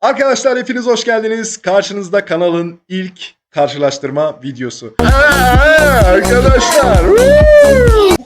Arkadaşlar hepiniz hoş geldiniz. Karşınızda kanalın ilk karşılaştırma videosu. Arkadaşlar.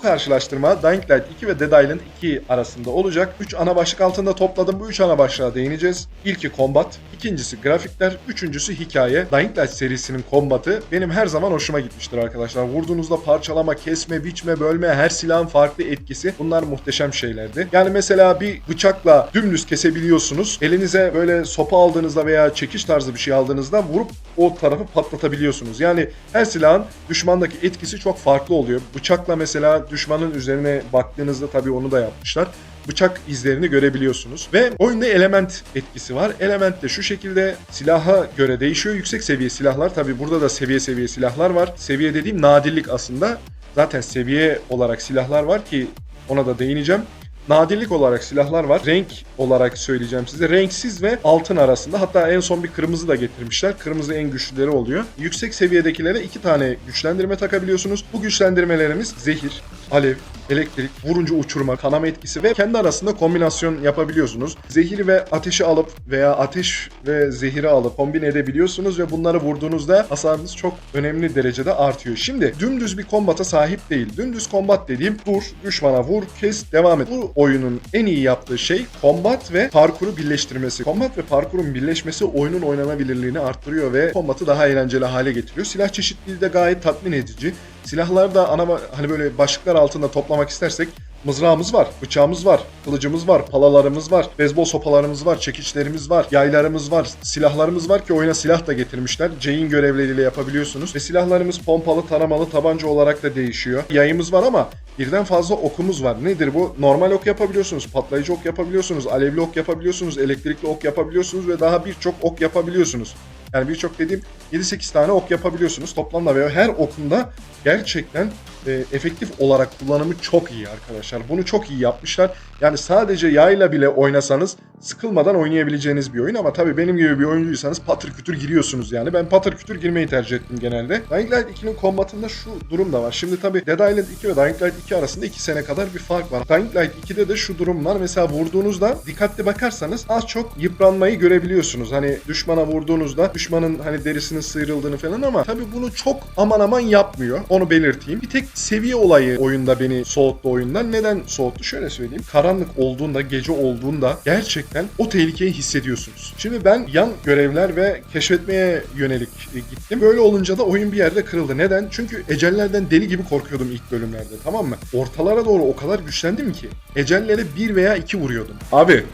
Bu karşılaştırma Dying Light 2 ve Dead Island 2 arasında olacak. 3 ana başlık altında topladım. Bu 3 ana başlığa değineceğiz. İlki combat, ikincisi grafikler, üçüncüsü hikaye. Dying Light serisinin combatı benim her zaman hoşuma gitmiştir arkadaşlar. Vurduğunuzda parçalama, kesme, biçme, bölme, her silahın farklı etkisi. Bunlar muhteşem şeylerdi. Yani mesela bir bıçakla dümdüz kesebiliyorsunuz. Elinize böyle sopa aldığınızda veya çekiş tarzı bir şey aldığınızda vurup o tarafı patlatabiliyorsunuz. Yani her silahın düşmandaki etkisi çok farklı oluyor. Bıçakla mesela düşmanın üzerine baktığınızda tabii onu da yapmışlar bıçak izlerini görebiliyorsunuz. Ve oyunda element etkisi var. Element de şu şekilde silaha göre değişiyor. Yüksek seviye silahlar tabii burada da seviye seviye silahlar var. Seviye dediğim nadirlik aslında. Zaten seviye olarak silahlar var ki ona da değineceğim. Nadirlik olarak silahlar var. Renk olarak söyleyeceğim size. Renksiz ve altın arasında. Hatta en son bir kırmızı da getirmişler. Kırmızı en güçlüleri oluyor. Yüksek seviyedekilere iki tane güçlendirme takabiliyorsunuz. Bu güçlendirmelerimiz zehir, alev, elektrik, vurunca uçurma, kanama etkisi ve kendi arasında kombinasyon yapabiliyorsunuz. Zehir ve ateşi alıp veya ateş ve zehiri alıp kombine edebiliyorsunuz ve bunları vurduğunuzda hasarınız çok önemli derecede artıyor. Şimdi dümdüz bir kombata sahip değil. Dümdüz kombat dediğim vur, düşmana vur, kes, devam et. Bu oyunun en iyi yaptığı şey kombat ve parkuru birleştirmesi. Kombat ve parkurun birleşmesi oyunun oynanabilirliğini arttırıyor ve kombatı daha eğlenceli hale getiriyor. Silah çeşitliliği de gayet tatmin edici. Silahlar da ana hani böyle başlıklar altında toplamak istersek mızrağımız var, bıçağımız var, kılıcımız var, palalarımız var, beyzbol sopalarımız var, çekiçlerimiz var, yaylarımız var, silahlarımız var ki oyuna silah da getirmişler. C'in görevleriyle yapabiliyorsunuz. Ve silahlarımız pompalı, taramalı, tabanca olarak da değişiyor. Yayımız var ama birden fazla okumuz var. Nedir bu? Normal ok yapabiliyorsunuz, patlayıcı ok yapabiliyorsunuz, alevli ok yapabiliyorsunuz, elektrikli ok yapabiliyorsunuz ve daha birçok ok yapabiliyorsunuz. Yani birçok dediğim 7-8 tane ok yapabiliyorsunuz toplamda ve her okunda gerçekten e, efektif olarak kullanımı çok iyi arkadaşlar. Bunu çok iyi yapmışlar. Yani sadece yayla bile oynasanız sıkılmadan oynayabileceğiniz bir oyun ama tabii benim gibi bir oyuncuysanız patır kütür giriyorsunuz yani. Ben patır kütür girmeyi tercih ettim genelde. Dying Light 2'nin kombatında şu durum da var. Şimdi tabii Dead Island 2 ve Dying Light 2 arasında 2 sene kadar bir fark var. Dying Light 2'de de şu durum var. Mesela vurduğunuzda dikkatli bakarsanız az çok yıpranmayı görebiliyorsunuz. Hani düşmana vurduğunuzda düşmanın hani derisinin sıyrıldığını falan ama tabii bunu çok aman aman yapmıyor. Onu belirteyim. Bir tek seviye olayı oyunda beni soğuttu oyundan. Neden soğuttu? Şöyle söyleyeyim. Karanlık olduğunda, gece olduğunda gerçekten o tehlikeyi hissediyorsunuz. Şimdi ben yan görevler ve keşfetmeye yönelik e, gittim. Böyle olunca da oyun bir yerde kırıldı. Neden? Çünkü ecellerden deli gibi korkuyordum ilk bölümlerde. Tamam mı? Ortalara doğru o kadar güçlendim ki ecellere bir veya iki vuruyordum. Abi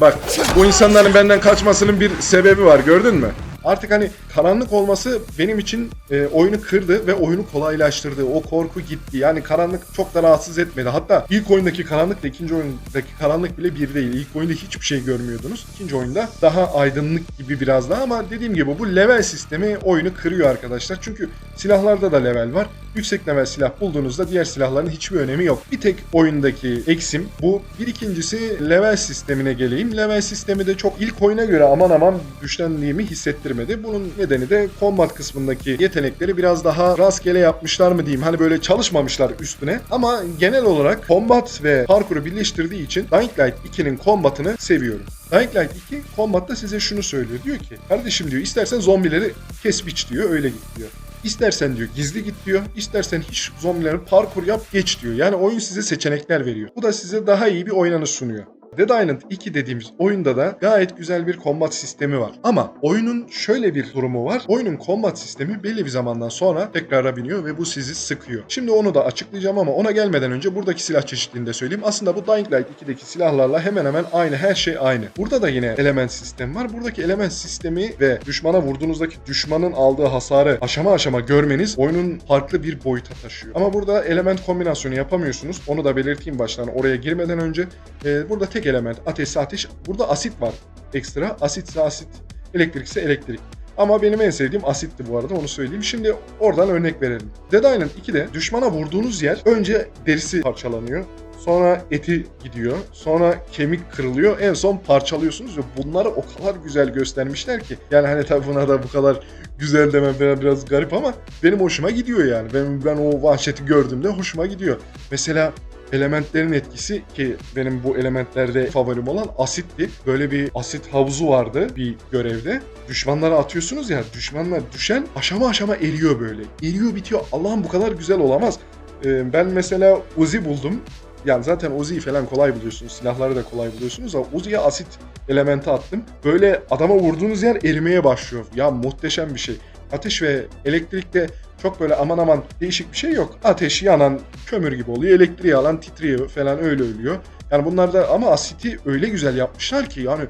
Bak bu insanların benden kaçmasının bir sebebi var gördün mü? Artık hani karanlık olması benim için e, oyunu kırdı ve oyunu kolaylaştırdı. O korku gitti. Yani karanlık çok da rahatsız etmedi. Hatta ilk oyundaki karanlıkla ikinci oyundaki karanlık bile bir değil. İlk oyunda hiçbir şey görmüyordunuz. İkinci oyunda daha aydınlık gibi biraz daha ama dediğim gibi bu level sistemi oyunu kırıyor arkadaşlar. Çünkü silahlarda da level var. Yüksek level silah bulduğunuzda diğer silahların hiçbir önemi yok. Bir tek oyundaki eksim bu. Bir ikincisi level sistemine geleyim. Level sistemi de çok ilk oyuna göre aman aman güçlendiğimi hissettirmedi. Bunun nedeni de combat kısmındaki yetenekleri biraz daha rastgele yapmışlar mı diyeyim. Hani böyle çalışmamışlar üstüne. Ama genel olarak combat ve parkuru birleştirdiği için Dying Light 2'nin combatını seviyorum. Dying Light 2 combat'ta size şunu söylüyor. Diyor ki kardeşim diyor istersen zombileri kes biç diyor öyle git diyor. İstersen diyor gizli git diyor. İstersen hiç zombilerin parkur yap geç diyor. Yani oyun size seçenekler veriyor. Bu da size daha iyi bir oynanış sunuyor. Dead Island 2 dediğimiz oyunda da gayet güzel bir combat sistemi var. Ama oyunun şöyle bir durumu var. Oyunun combat sistemi belli bir zamandan sonra tekrara biniyor ve bu sizi sıkıyor. Şimdi onu da açıklayacağım ama ona gelmeden önce buradaki silah çeşitliliğini de söyleyeyim. Aslında bu Dying Light 2'deki silahlarla hemen hemen aynı. Her şey aynı. Burada da yine element sistemi var. Buradaki element sistemi ve düşmana vurduğunuzdaki düşmanın aldığı hasarı aşama aşama görmeniz oyunun farklı bir boyuta taşıyor. Ama burada element kombinasyonu yapamıyorsunuz. Onu da belirteyim baştan oraya girmeden önce. Ee, burada tek element ateşse ateş. Burada asit var ekstra. Asitse asit, elektrikse elektrik. Ama benim en sevdiğim asitti bu arada onu söyleyeyim. Şimdi oradan örnek verelim. Dead Island 2'de düşmana vurduğunuz yer önce derisi parçalanıyor. Sonra eti gidiyor. Sonra kemik kırılıyor. En son parçalıyorsunuz ve bunları o kadar güzel göstermişler ki. Yani hani tabii buna da bu kadar güzel demem biraz, biraz garip ama benim hoşuma gidiyor yani. Ben, ben o vahşeti gördüğümde hoşuma gidiyor. Mesela elementlerin etkisi ki benim bu elementlerde favorim olan asitti. Böyle bir asit havuzu vardı bir görevde. Düşmanlara atıyorsunuz ya düşmanlar düşen aşama aşama eriyor böyle. Eriyor bitiyor. Allah'ım bu kadar güzel olamaz. Ee, ben mesela Uzi buldum. Yani zaten Uzi'yi falan kolay buluyorsunuz. Silahları da kolay buluyorsunuz ama Uzi'ye asit elementi attım. Böyle adama vurduğunuz yer erimeye başlıyor. Ya muhteşem bir şey. Ateş ve elektrikte çok böyle aman aman değişik bir şey yok. Ateş yanan kömür gibi oluyor. Elektriği alan titriyor falan öyle ölüyor. Yani bunlarda ama asiti öyle güzel yapmışlar ki yani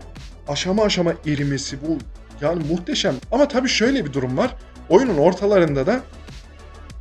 aşama aşama erimesi bu yani muhteşem. Ama tabii şöyle bir durum var. Oyunun ortalarında da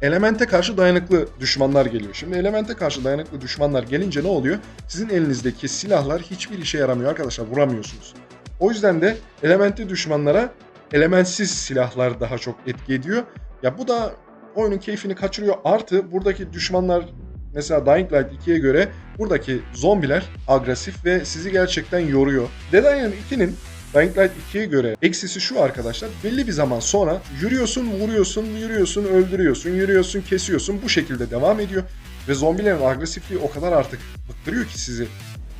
elemente karşı dayanıklı düşmanlar geliyor. Şimdi elemente karşı dayanıklı düşmanlar gelince ne oluyor? Sizin elinizdeki silahlar hiçbir işe yaramıyor arkadaşlar. Vuramıyorsunuz. O yüzden de elementli düşmanlara elementsiz silahlar daha çok etki ediyor. Ya bu da oyunun keyfini kaçırıyor. Artı buradaki düşmanlar mesela Dying Light 2'ye göre buradaki zombiler agresif ve sizi gerçekten yoruyor. Dead Island 2'nin Dying Light 2'ye göre eksisi şu arkadaşlar. Belli bir zaman sonra yürüyorsun, vuruyorsun, yürüyorsun, öldürüyorsun, yürüyorsun, kesiyorsun. Bu şekilde devam ediyor. Ve zombilerin agresifliği o kadar artık bıktırıyor ki sizi.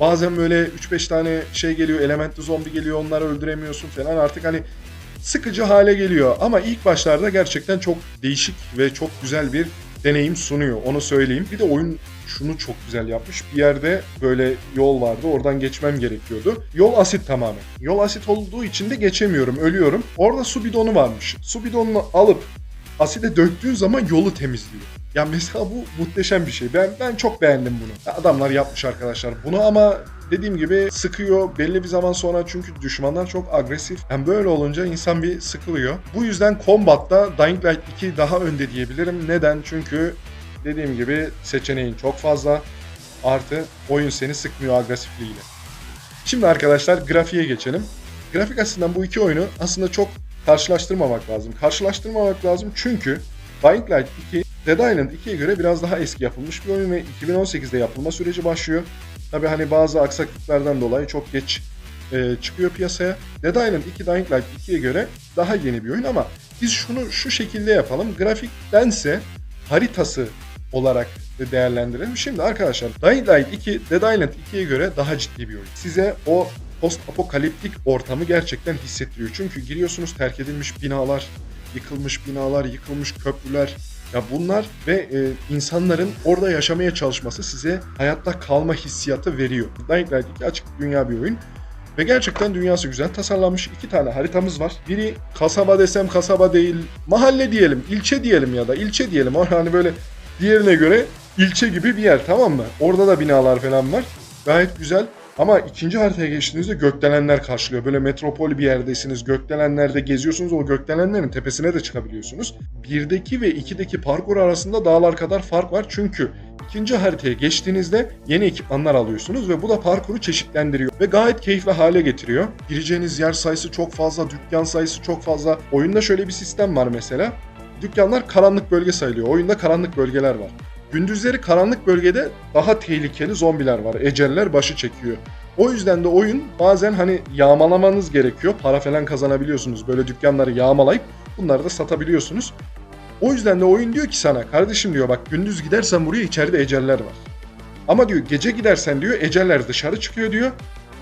Bazen böyle 3-5 tane şey geliyor, elementli zombi geliyor, onları öldüremiyorsun falan. Artık hani sıkıcı hale geliyor. Ama ilk başlarda gerçekten çok değişik ve çok güzel bir deneyim sunuyor. Onu söyleyeyim. Bir de oyun şunu çok güzel yapmış. Bir yerde böyle yol vardı. Oradan geçmem gerekiyordu. Yol asit tamamen. Yol asit olduğu için de geçemiyorum. Ölüyorum. Orada su bidonu varmış. Su bidonunu alıp aside döktüğün zaman yolu temizliyor. Ya mesela bu muhteşem bir şey. Ben ben çok beğendim bunu. Adamlar yapmış arkadaşlar bunu ama dediğim gibi sıkıyor belli bir zaman sonra çünkü düşmanlar çok agresif. Hem böyle olunca insan bir sıkılıyor. Bu yüzden Combat'ta Dying Light 2 daha önde diyebilirim. Neden? Çünkü dediğim gibi seçeneğin çok fazla. Artı oyun seni sıkmıyor agresifliğiyle. Şimdi arkadaşlar grafiğe geçelim. Grafik açısından bu iki oyunu aslında çok karşılaştırmamak lazım. Karşılaştırmamak lazım çünkü Dying Light 2 Dead Island 2'ye göre biraz daha eski yapılmış bir oyun ve 2018'de yapılma süreci başlıyor. Tabi hani bazı aksaklıklardan dolayı çok geç e, çıkıyor piyasaya. Dead Island 2 Dying Light 2'ye göre daha yeni bir oyun ama biz şunu şu şekilde yapalım. Grafiktense haritası olarak değerlendirelim. Şimdi arkadaşlar Dying Light 2 Dead Island 2'ye göre daha ciddi bir oyun. Size o post apokaliptik ortamı gerçekten hissettiriyor. Çünkü giriyorsunuz terk edilmiş binalar, yıkılmış binalar, yıkılmış köprüler, ya bunlar ve e, insanların orada yaşamaya çalışması size hayatta kalma hissiyatı veriyor. Dying Light 2 açık dünya bir oyun. Ve gerçekten dünyası güzel tasarlanmış. iki tane haritamız var. Biri kasaba desem kasaba değil, mahalle diyelim, ilçe diyelim ya da ilçe diyelim. Hani böyle diğerine göre ilçe gibi bir yer tamam mı? Orada da binalar falan var. Gayet güzel. Ama ikinci haritaya geçtiğinizde gökdelenler karşılıyor. Böyle metropol bir yerdesiniz. Gökdelenlerde geziyorsunuz. O gökdelenlerin tepesine de çıkabiliyorsunuz. Birdeki ve ikideki parkur arasında dağlar kadar fark var. Çünkü ikinci haritaya geçtiğinizde yeni ekipmanlar alıyorsunuz ve bu da parkuru çeşitlendiriyor ve gayet keyifli hale getiriyor. Gireceğiniz yer sayısı çok fazla, dükkan sayısı çok fazla. Oyunda şöyle bir sistem var mesela. Dükkanlar karanlık bölge sayılıyor. Oyunda karanlık bölgeler var. Gündüzleri karanlık bölgede daha tehlikeli zombiler var. Eceller başı çekiyor. O yüzden de oyun bazen hani yağmalamanız gerekiyor. Para falan kazanabiliyorsunuz. Böyle dükkanları yağmalayıp bunları da satabiliyorsunuz. O yüzden de oyun diyor ki sana kardeşim diyor bak gündüz gidersen buraya içeride eceller var. Ama diyor gece gidersen diyor eceller dışarı çıkıyor diyor.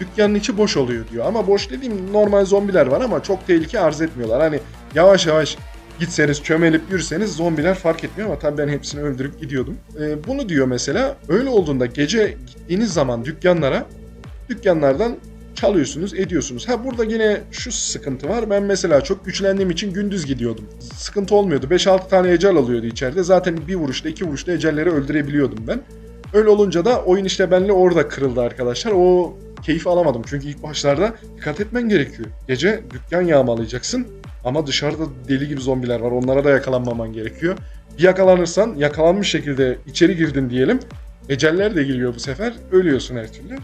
Dükkanın içi boş oluyor diyor. Ama boş dediğim normal zombiler var ama çok tehlike arz etmiyorlar. Hani yavaş yavaş gitseniz çömelip yürüseniz zombiler fark etmiyor ama tabii ben hepsini öldürüp gidiyordum. Ee, bunu diyor mesela öyle olduğunda gece gittiğiniz zaman dükkanlara dükkanlardan çalıyorsunuz, ediyorsunuz. Ha burada yine şu sıkıntı var. Ben mesela çok güçlendiğim için gündüz gidiyordum. Sıkıntı olmuyordu. 5-6 tane ecel alıyordu içeride. Zaten bir vuruşta, iki vuruşta ecelleri öldürebiliyordum ben. Öyle olunca da oyun işte benle orada kırıldı arkadaşlar. O keyif alamadım. Çünkü ilk başlarda dikkat etmen gerekiyor. Gece dükkan yağmalayacaksın. Ama dışarıda deli gibi zombiler var. Onlara da yakalanmaman gerekiyor. Bir yakalanırsan yakalanmış şekilde içeri girdin diyelim. Eceller de geliyor bu sefer. Ölüyorsun her türlü.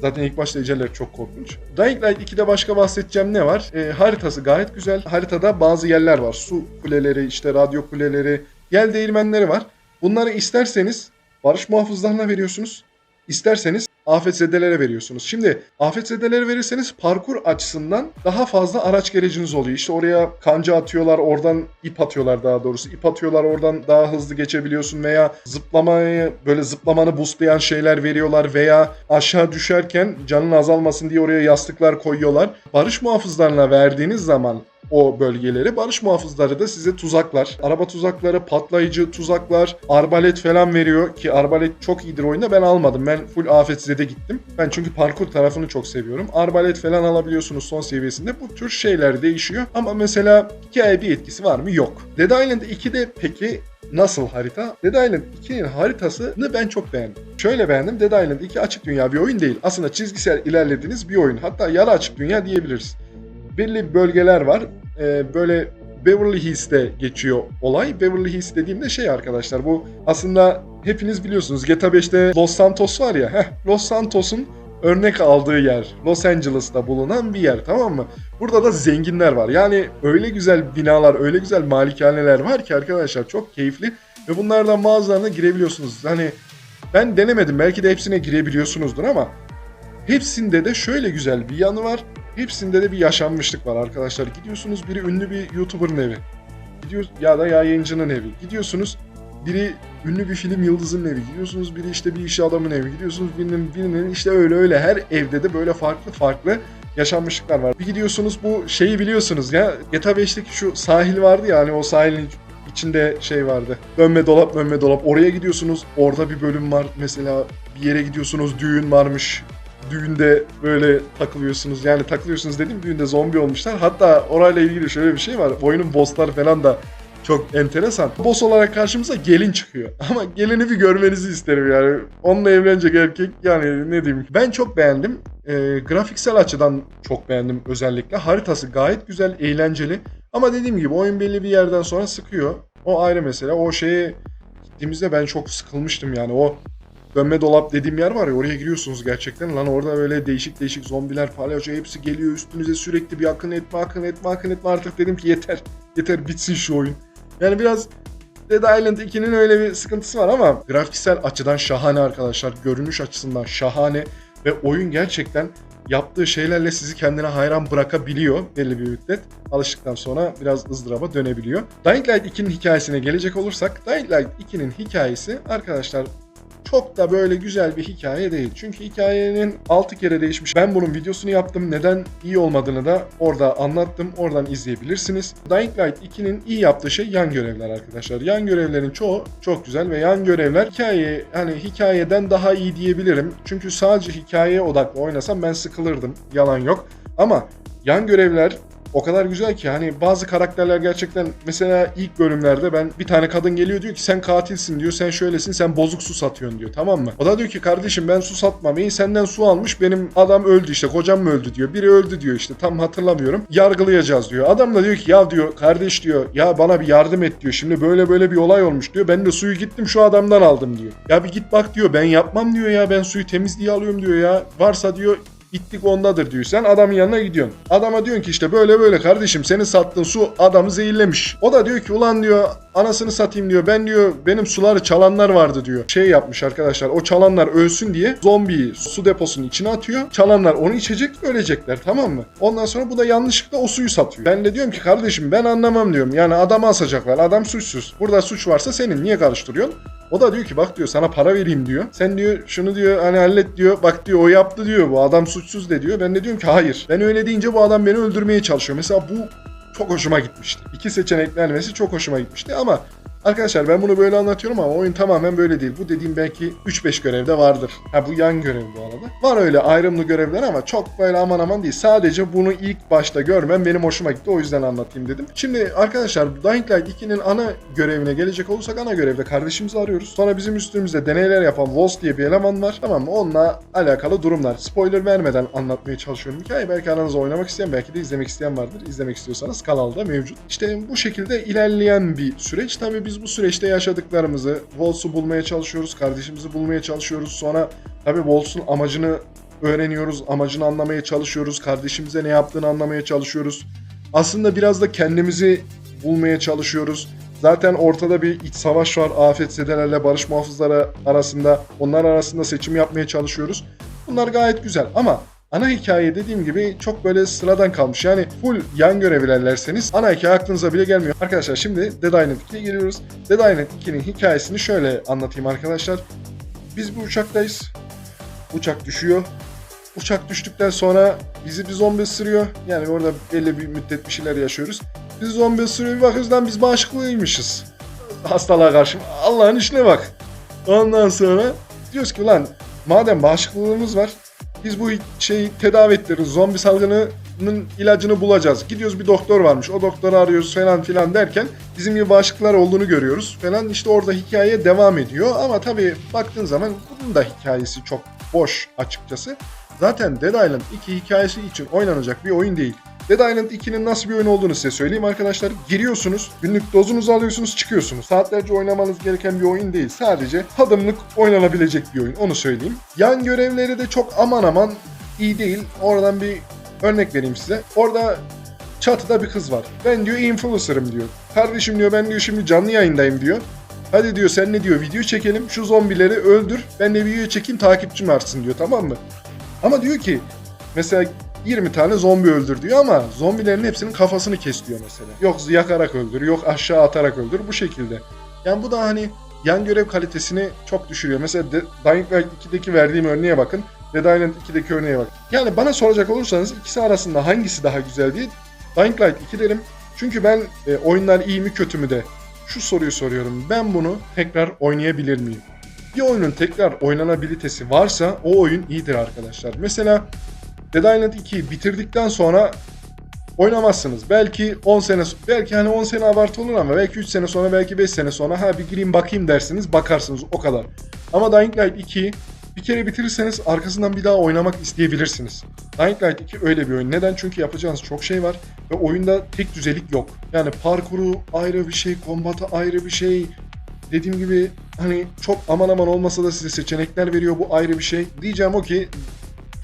Zaten ilk başta eceller çok korkunç. Dying Light 2'de başka bahsedeceğim ne var? E, haritası gayet güzel. Haritada bazı yerler var. Su kuleleri, işte radyo kuleleri, yel değirmenleri var. Bunları isterseniz barış muhafızlarına veriyorsunuz. İsterseniz afetzedelere veriyorsunuz. Şimdi afetzedelere verirseniz parkur açısından daha fazla araç gereciniz oluyor. İşte oraya kanca atıyorlar, oradan ip atıyorlar daha doğrusu. İp atıyorlar, oradan daha hızlı geçebiliyorsun veya zıplamayı böyle zıplamanı boostlayan şeyler veriyorlar veya aşağı düşerken canın azalmasın diye oraya yastıklar koyuyorlar. Barış muhafızlarına verdiğiniz zaman o bölgeleri. Barış muhafızları da size tuzaklar, araba tuzakları, patlayıcı tuzaklar, arbalet falan veriyor ki arbalet çok iyidir oyunda. Ben almadım. Ben full afetzede gittim. Ben çünkü parkur tarafını çok seviyorum. Arbalet falan alabiliyorsunuz son seviyesinde. Bu tür şeyler değişiyor. Ama mesela hikaye bir etkisi var mı? Yok. Dead Island 2'de peki Nasıl harita? Dead Island 2'nin haritasını ben çok beğendim. Şöyle beğendim. Dead Island 2 açık dünya bir oyun değil. Aslında çizgisel ilerlediğiniz bir oyun. Hatta yarı açık dünya diyebiliriz belli bölgeler var. Ee, böyle Beverly Hills'te geçiyor olay. Beverly Hills dediğimde şey arkadaşlar bu aslında hepiniz biliyorsunuz GTA 5'te Los Santos var ya. Heh, Los Santos'un örnek aldığı yer. Los Angeles'ta bulunan bir yer tamam mı? Burada da zenginler var. Yani öyle güzel binalar, öyle güzel malikaneler var ki arkadaşlar çok keyifli. Ve bunlardan bazılarına girebiliyorsunuz. Hani ben denemedim. Belki de hepsine girebiliyorsunuzdur ama hepsinde de şöyle güzel bir yanı var. Hepsinde de bir yaşanmışlık var arkadaşlar. Gidiyorsunuz biri ünlü bir YouTuber'ın evi. Gidiyor ya da yayıncının evi. Gidiyorsunuz biri ünlü bir film yıldızının evi. Gidiyorsunuz biri işte bir iş adamın evi. Gidiyorsunuz birinin, birinin işte öyle öyle her evde de böyle farklı farklı yaşanmışlıklar var. Bir gidiyorsunuz bu şeyi biliyorsunuz ya GTA 5'teki şu sahil vardı ya hani o sahilin içinde şey vardı. Dönme dolap dönme dolap. Oraya gidiyorsunuz. Orada bir bölüm var. Mesela bir yere gidiyorsunuz düğün varmış düğünde böyle takılıyorsunuz. Yani takılıyorsunuz dedim düğünde zombi olmuşlar. Hatta orayla ilgili şöyle bir şey var. Oyunun bossları falan da çok enteresan. Boss olarak karşımıza gelin çıkıyor. Ama gelini bir görmenizi isterim yani. Onunla evlenecek erkek yani ne diyeyim. Ben çok beğendim. Ee, grafiksel açıdan çok beğendim özellikle. Haritası gayet güzel, eğlenceli. Ama dediğim gibi oyun belli bir yerden sonra sıkıyor. O ayrı mesele. O şeye gittiğimizde ben çok sıkılmıştım yani. O dönme dolap dediğim yer var ya oraya giriyorsunuz gerçekten. Lan orada böyle değişik değişik zombiler, palyaço hepsi geliyor üstünüze sürekli bir akın etme, akın etme, akın etme. Artık dedim ki yeter. Yeter bitsin şu oyun. Yani biraz Dead Island 2'nin öyle bir sıkıntısı var ama grafiksel açıdan şahane arkadaşlar. Görünüş açısından şahane ve oyun gerçekten yaptığı şeylerle sizi kendine hayran bırakabiliyor belli bir müddet. Alıştıktan sonra biraz ızdıraba dönebiliyor. Dying Light 2'nin hikayesine gelecek olursak Dying Light 2'nin hikayesi arkadaşlar çok da böyle güzel bir hikaye değil. Çünkü hikayenin 6 kere değişmiş. Ben bunun videosunu yaptım. Neden iyi olmadığını da orada anlattım. Oradan izleyebilirsiniz. Dying Light 2'nin iyi yaptığı şey yan görevler arkadaşlar. Yan görevlerin çoğu çok güzel ve yan görevler hikaye hani hikayeden daha iyi diyebilirim. Çünkü sadece hikayeye odaklı oynasam ben sıkılırdım. Yalan yok. Ama yan görevler o kadar güzel ki hani bazı karakterler gerçekten mesela ilk bölümlerde ben bir tane kadın geliyor diyor ki sen katilsin diyor sen şöylesin sen bozuk su satıyorsun diyor tamam mı? O da diyor ki kardeşim ben su satmam iyi senden su almış benim adam öldü işte kocam mı öldü diyor. Biri öldü diyor işte tam hatırlamıyorum. Yargılayacağız diyor. Adam da diyor ki ya diyor kardeş diyor ya bana bir yardım et diyor. Şimdi böyle böyle bir olay olmuş diyor. Ben de suyu gittim şu adamdan aldım diyor. Ya bir git bak diyor. Ben yapmam diyor ya. Ben suyu temiz diye alıyorum diyor ya. Varsa diyor İttik ondadır diyor. Sen adamın yanına gidiyorsun. Adama diyorsun ki işte böyle böyle kardeşim senin sattığın su adamı zehirlemiş. O da diyor ki ulan diyor anasını satayım diyor. Ben diyor benim suları çalanlar vardı diyor. Şey yapmış arkadaşlar o çalanlar ölsün diye zombiyi su deposunun içine atıyor. Çalanlar onu içecek ölecekler tamam mı? Ondan sonra bu da yanlışlıkla o suyu satıyor. Ben de diyorum ki kardeşim ben anlamam diyorum. Yani adamı asacaklar. Adam suçsuz. Burada suç varsa senin niye karıştırıyorsun? O da diyor ki bak diyor sana para vereyim diyor. Sen diyor şunu diyor hani hallet diyor. Bak diyor o yaptı diyor. Bu adam suçsuz de diyor. Ben de diyorum ki hayır. Ben öyle deyince bu adam beni öldürmeye çalışıyor. Mesela bu çok hoşuma gitmişti. İki seçenek vermesi çok hoşuma gitmişti ama Arkadaşlar ben bunu böyle anlatıyorum ama oyun tamamen böyle değil. Bu dediğim belki 3-5 görevde vardır. Ha bu yan görev bu arada. Var öyle ayrımlı görevler ama çok böyle aman aman değil. Sadece bunu ilk başta görmem benim hoşuma gitti. O yüzden anlatayım dedim. Şimdi arkadaşlar Dying Light 2'nin ana görevine gelecek olursak ana görevde kardeşimizi arıyoruz. Sonra bizim üstümüzde deneyler yapan Woz diye bir eleman var. Tamam mı? Onunla alakalı durumlar. Spoiler vermeden anlatmaya çalışıyorum hikayeyi. Belki aranızda oynamak isteyen belki de izlemek isteyen vardır. İzlemek istiyorsanız kanalda mevcut. İşte bu şekilde ilerleyen bir süreç. Tabii biz bu süreçte yaşadıklarımızı, Wolves'u bulmaya çalışıyoruz, kardeşimizi bulmaya çalışıyoruz. Sonra tabii Wolves'un amacını öğreniyoruz, amacını anlamaya çalışıyoruz, kardeşimize ne yaptığını anlamaya çalışıyoruz. Aslında biraz da kendimizi bulmaya çalışıyoruz. Zaten ortada bir iç savaş var. Afetzedelerle barış muhafızları arasında. Onlar arasında seçim yapmaya çalışıyoruz. Bunlar gayet güzel ama ana hikaye dediğim gibi çok böyle sıradan kalmış. Yani full yan görev ilerlerseniz ana hikaye aklınıza bile gelmiyor. Arkadaşlar şimdi Dead Island 2'ye geliyoruz. Dead Island 2'nin hikayesini şöyle anlatayım arkadaşlar. Biz bir uçaktayız. Uçak düşüyor. Uçak düştükten sonra bizi bir zombi ısırıyor. Yani orada belli bir müddet bir şeyler yaşıyoruz. Biz zombi ısırıyor bir bakıyoruz lan biz bağışıklıymışız. Hastalığa karşı. Allah'ın işine bak. Ondan sonra diyoruz ki lan madem bağışıklılığımız var biz bu şeyi tedavi ettiririz. Zombi salgınının ilacını bulacağız. Gidiyoruz bir doktor varmış. O doktoru arıyoruz falan filan derken bizim gibi bağışıklıklar olduğunu görüyoruz falan. İşte orada hikaye devam ediyor. Ama tabii baktığın zaman bunun da hikayesi çok boş açıkçası. Zaten Dead Island 2 hikayesi için oynanacak bir oyun değil. Dead Island 2'nin nasıl bir oyun olduğunu size söyleyeyim arkadaşlar. Giriyorsunuz, günlük dozunuzu alıyorsunuz, çıkıyorsunuz. Saatlerce oynamanız gereken bir oyun değil. Sadece tadımlık oynanabilecek bir oyun. Onu söyleyeyim. Yan görevleri de çok aman aman iyi değil. Oradan bir örnek vereyim size. Orada çatıda bir kız var. Ben diyor influencer'ım diyor. Kardeşim diyor ben diyor şimdi canlı yayındayım diyor. Hadi diyor sen ne diyor video çekelim şu zombileri öldür. Ben de video çekeyim takipçim artsın diyor tamam mı? Ama diyor ki mesela 20 tane zombi öldür diyor ama zombilerin hepsinin kafasını kes diyor mesela. Yok yakarak öldür, yok aşağı atarak öldür bu şekilde. Yani bu da hani yan görev kalitesini çok düşürüyor. Mesela De- Dying Light 2'deki verdiğim örneğe bakın. Dead Island 2'deki örneğe bakın. Yani bana soracak olursanız ikisi arasında hangisi daha güzel diye Dying Light 2 derim. Çünkü ben e, oyunlar iyi mi kötü mü de şu soruyu soruyorum. Ben bunu tekrar oynayabilir miyim? Bir oyunun tekrar oynanabilitesi varsa o oyun iyidir arkadaşlar. Mesela Dead Island 2'yi bitirdikten sonra oynamazsınız. Belki 10 sene belki hani 10 sene abartı olur ama belki 3 sene sonra belki 5 sene sonra ha bir gireyim bakayım dersiniz bakarsınız o kadar. Ama Dying Light 2'yi bir kere bitirirseniz arkasından bir daha oynamak isteyebilirsiniz. Dying Light 2 öyle bir oyun. Neden? Çünkü yapacağınız çok şey var ve oyunda tek düzelik yok. Yani parkuru ayrı bir şey, kombatı ayrı bir şey. Dediğim gibi hani çok aman aman olmasa da size seçenekler veriyor bu ayrı bir şey. Diyeceğim o ki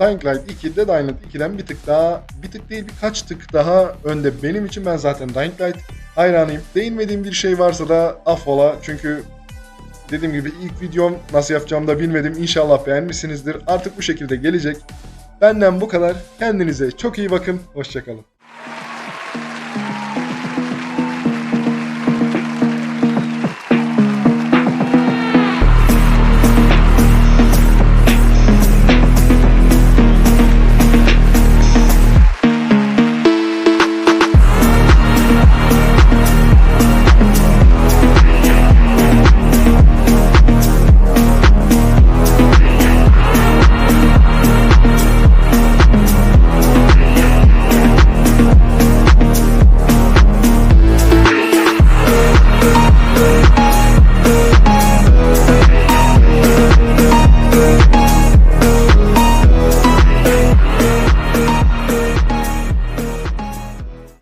Dying Light 2 Dead Island 2'den bir tık daha, bir tık değil birkaç tık daha önde benim için. Ben zaten Dying Light hayranıyım. Değinmediğim bir şey varsa da affola. Çünkü dediğim gibi ilk videom nasıl yapacağımı da bilmedim. İnşallah beğenmişsinizdir. Artık bu şekilde gelecek. Benden bu kadar. Kendinize çok iyi bakın. Hoşçakalın.